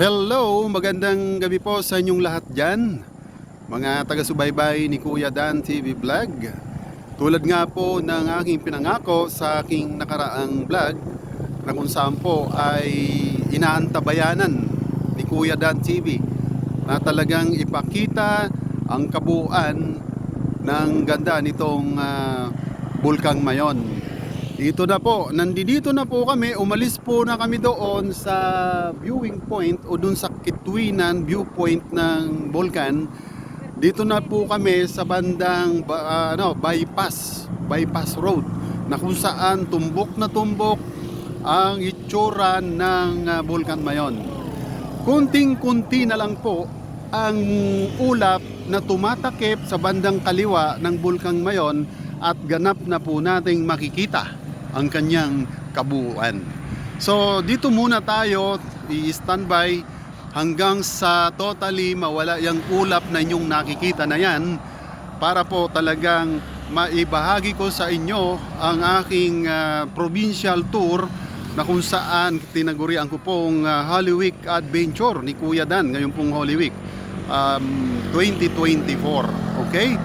Hello, magandang gabi po sa inyong lahat dyan. Mga taga-subaybay ni Kuya Dan TV Vlog. Tulad nga po ng aking pinangako sa aking nakaraang vlog Na kung saan po ay inaantabayanan ni Kuya Dan TV Na talagang ipakita ang kabuuan ng ganda nitong ah, Bulkang Mayon dito na po, nandito na po kami, umalis po na kami doon sa viewing point o doon sa Kitwinan viewpoint ng Volcan. Dito na po kami sa bandang ba- ano, bypass, bypass road na kung saan tumbok na tumbok ang itsura ng ah, Volcan Mayon. Kunting-kunti na lang po ang ulap na tumatakip sa bandang kaliwa ng Bulkang Mayon at ganap na po nating makikita ang kanyang kabuuan. So dito muna tayo i-standby hanggang sa totally mawala yung ulap na inyong nakikita na yan para po talagang maibahagi ko sa inyo ang aking ah, provincial tour na kung saan tinagurian ko pong ah, Holy Week Adventure ni Kuya Dan ngayon pong Holy Week um, 2024 okay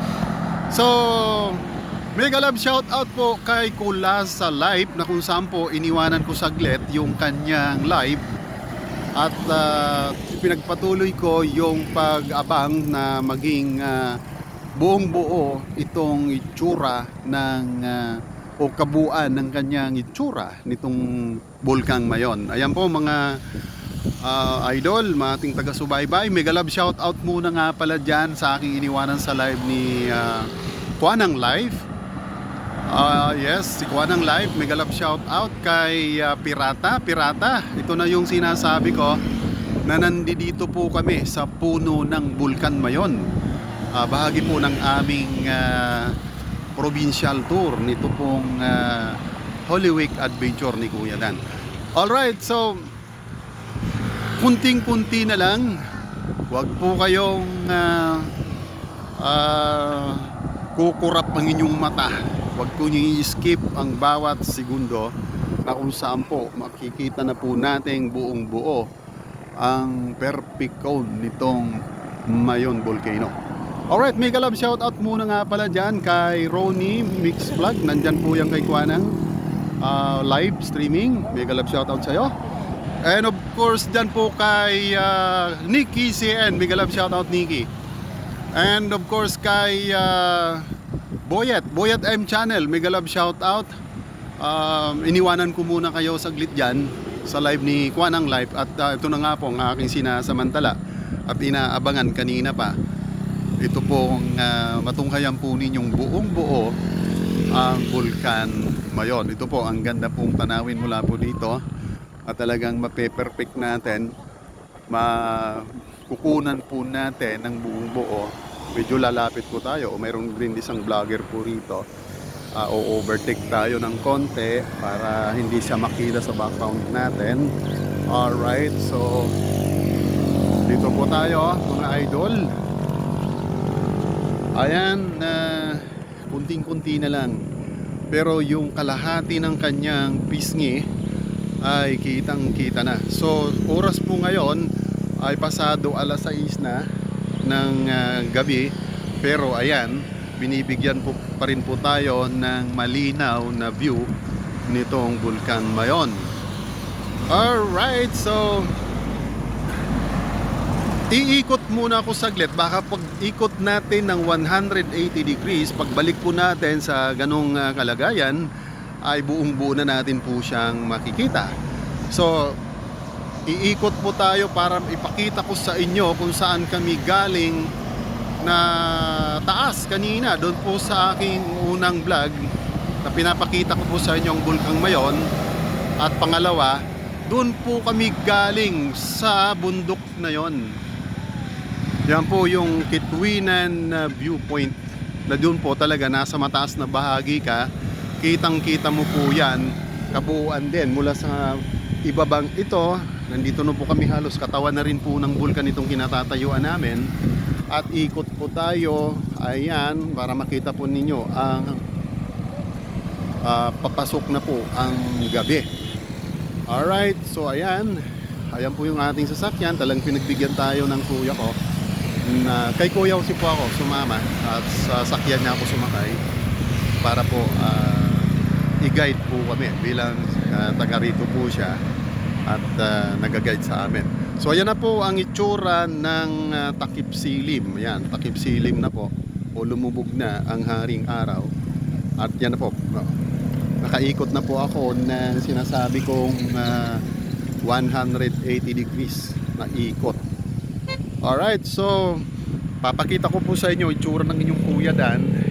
so mega love shout out po kay Kulas sa live na kung saan po iniwanan ko saglit yung kanyang live at ah, pinagpatuloy ko yung pag-abang na maging ah, buong buo itong itsura ng ah, o kabuuan ng kanyang itsura nitong Bulkang Mayon. Ayan po mga ah, idol, mga ating taga-subaybay. Mega love shout out muna nga pala dyan sa aking iniwanan sa live ni uh, Kuanang Live. Ah, yes, si Kuanang Live, mega love shout out kay ah, Pirata. Pirata, ito na yung sinasabi ko na nandito po kami sa puno ng Bulkan Mayon. Ah, bahagi po ng aming ah, provincial tour nito pong ah, Holy Week Adventure ni Kuya Dan. Alright, so kunting-kunti na lang. Huwag po kayong ah, ah, kukurap ang inyong mata. Huwag po niyo i-skip ang bawat segundo na kung saan po makikita na po natin buong buo ang perfect cone nitong Mayon Volcano. Alright, mega love shout out muna nga pala dyan kay Ronnie Mix Vlog. Nandyan po yung kay Kwanang ah, live streaming. Mega love shout out sa'yo. And of course, dyan po kay ah, Nikki CN. Mega love shout out Nikki. And of course kay ah, Boyet, Boyet M Channel, mega love shout out. Um, iniwanan ko muna kayo saglit dyan sa live ni Kwanang Live at ah, ito na nga po ang aking sinasamantala at inaabangan kanina pa. Ito pong ah, matunghayan po ninyong buong buo ang Vulcan Mayon. Ito po ang ganda pong tanawin mula po dito at talagang mape-perfect natin makukunan po natin ng buong buo medyo lalapit po tayo. O mayroong din isang vlogger po rito. Ah, o overtake tayo ng konti para hindi siya makita sa background natin. Alright so dito po tayo mga idol. Ayan na kunting-kunti na lang. Pero yung kalahati ng kanyang pisngi ay kitang kita na. So oras po ngayon ay pasado alas 6 na ng ah, gabi. Pero ayan binibigyan po pa rin po tayo ng malinaw na view nitong Bulkan Mayon. Alright so iikot muna ako saglit. Baka pag ikot natin ng 180 degrees pagbalik po natin sa ganong ah, kalagayan ay buong buo na natin po siyang makikita. So iikot po tayo para ipakita ko sa inyo kung saan kami galing na taas kanina doon po sa aking unang vlog na pinapakita ko po sa inyo ang Bulkang Mayon. At pangalawa doon po kami galing sa bundok na yon. Yan po yung Kitwinan viewpoint na doon po talaga nasa mataas na bahagi ka. Kitang kita mo po yan kabuuan din mula sa ibabang ito nandito na po kami halos katawan na rin po ng bulkan itong kinatatayuan namin at ikot po tayo ayan para makita po ninyo ang ah, papasok na po ang gabi alright so ayan ayan po yung ating sasakyan. Talang pinagbigyan tayo ng kuya ko. Na, kay kuya si po ako sumama at sa sakyan niya ako sumakay para po ah, i-guide po kami bilang ah, taga rito po siya at uh, nag-guide sa amin. So ayan na po ang itsura ng ah, takip silim. Yan, takip silim na po o lumubog na ang haring araw. At yan na po. Nakaikot na po ako na sinasabi kong ah, 180 degrees na ikot. Alright, so papakita ko po sa inyo itsura ng inyong kuya Dan